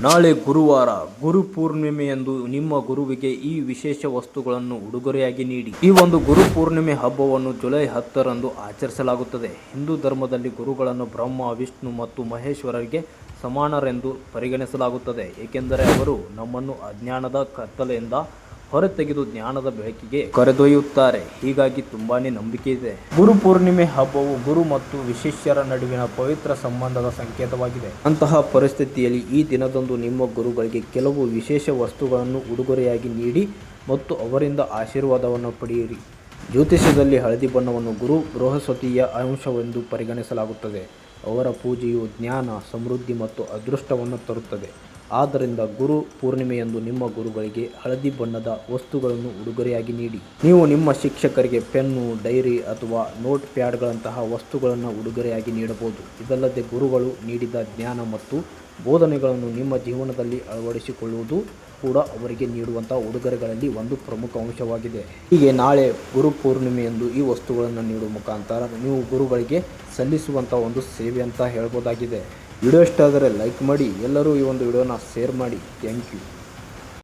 ನಾಳೆ ಗುರುವಾರ ಗುರು ಪೂರ್ಣಿಮೆಯಂದು ನಿಮ್ಮ ಗುರುವಿಗೆ ಈ ವಿಶೇಷ ವಸ್ತುಗಳನ್ನು ಉಡುಗೊರೆಯಾಗಿ ನೀಡಿ. ಈ ಒಂದು ಗುರು ಪೂರ್ಣಿಮೆ ಹಬ್ಬವನ್ನು ಜುಲೈ ಹತ್ತರಂದು ಆಚರಿಸಲಾಗುತ್ತದೆ. ಹಿಂದೂ ಧರ್ಮದಲ್ಲಿ ಗುರುಗಳನ್ನು ಬ್ರಹ್ಮ, ವಿಷ್ಣು ಮತ್ತು ಮಹೇಶ್ವರರಿಗೆ ಸಮಾನರೆಂದು ಪರಿಗಣಿಸಲಾಗುತ್ತದೆ. ಏಕೆಂದರೆ ಅವರು ನಮ್ಮನ್ನು ಅಜ್ಞಾನದ ಕತ್ತಲೆಯಿಂದ ಹೊರತೆಗೆದು ಜ್ಞಾನದ ಬೆಳಕಿಗೆ ಕರೆದೊಯ್ಯುತ್ತಾರೆ. ಹೀಗಾಗಿ ತುಂಬಾನೇ ನಂಬಿಕೆ ಇದೆ. ಗುರು ಪೂರ್ಣಿಮೆ ಹಬ್ಬವು ಗುರು ಮತ್ತು ವಿಶಿಷ್ಯರ ನಡುವಿನ ಪವಿತ್ರ ಸಂಬಂಧದ ಸಂಕೇತವಾಗಿದೆ. ಅಂತಹ ಪರಿಸ್ಥಿತಿಯಲ್ಲಿ ಈ ದಿನದಂದು ನಿಮ್ಮ ಗುರುಗಳಿಗೆ ಕೆಲವು ವಿಶೇಷ ವಸ್ತುಗಳನ್ನು ಉಡುಗೊರೆಯಾಗಿ ನೀಡಿ ಮತ್ತು ಅವರಿಂದ ಆಶೀರ್ವಾದವನ್ನು ಪಡೆಯಿರಿ. ಜ್ಯೋತಿಷ್ಯದಲ್ಲಿ ಹಳದಿ ಬಣ್ಣವನ್ನು ಗುರು ಬೃಹಸ್ಪತಿಯ ಅಂಶವೆಂದು ಪರಿಗಣಿಸಲಾಗುತ್ತದೆ. ಅವರ ಪೂಜೆಯು ಜ್ಞಾನ ಸಮೃದ್ಧಿ ಮತ್ತು ಅದೃಷ್ಟವನ್ನು ತರುತ್ತದೆ. ಆದ್ದರಿಂದ ಗುರು ಪೂರ್ಣಿಮೆಯಂದು ನಿಮ್ಮ ಗುರುಗಳಿಗೆ ಹಳದಿ ಬಣ್ಣದ ವಸ್ತುಗಳನ್ನು ಉಡುಗೊರೆಯಾಗಿ ನೀಡಿ. ನೀವು ನಿಮ್ಮ ಶಿಕ್ಷಕರಿಗೆ ಪೆನ್ನು, ಡೈರಿ ಅಥವಾ ನೋಟ್ ಪ್ಯಾಡ್ಗಳಂತಹ ವಸ್ತುಗಳನ್ನು ಉಡುಗೊರೆಯಾಗಿ ನೀಡಬಹುದು. ಇದಲ್ಲದೆ ಗುರುಗಳು ನೀಡಿದ ಜ್ಞಾನ ಮತ್ತು ಬೋಧನೆಗಳನ್ನು ನಿಮ್ಮ ಜೀವನದಲ್ಲಿ ಅಳವಡಿಸಿಕೊಳ್ಳುವುದು ಕೂಡ ಅವರಿಗೆ ನೀಡುವಂತಹ ಉಡುಗೊರೆಗಳಲ್ಲಿ ಒಂದು ಪ್ರಮುಖ ಅಂಶವಾಗಿದೆ. ಹೀಗೆ ನಾಳೆ ಗುರು ಪೂರ್ಣಿಮೆಯಂದು ಈ ವಸ್ತುಗಳನ್ನು ನೀಡುವ ಮುಖಾಂತರ ನೀವು ಗುರುಗಳಿಗೆ ಸಲ್ಲಿಸುವಂಥ ಒಂದು ಸೇವೆ ಅಂತ ಹೇಳ್ಬೋದಾಗಿದೆ. ವಿಡಿಯೋ ಇಷ್ಟ ಆದರೆ ಲೈಕ್ ಮಾಡಿ ಎಲ್ಲರೂ ಈ ಒಂದು ವಿಡಿಯೋನ ಶೇರ್ ಮಾಡಿ. Thank you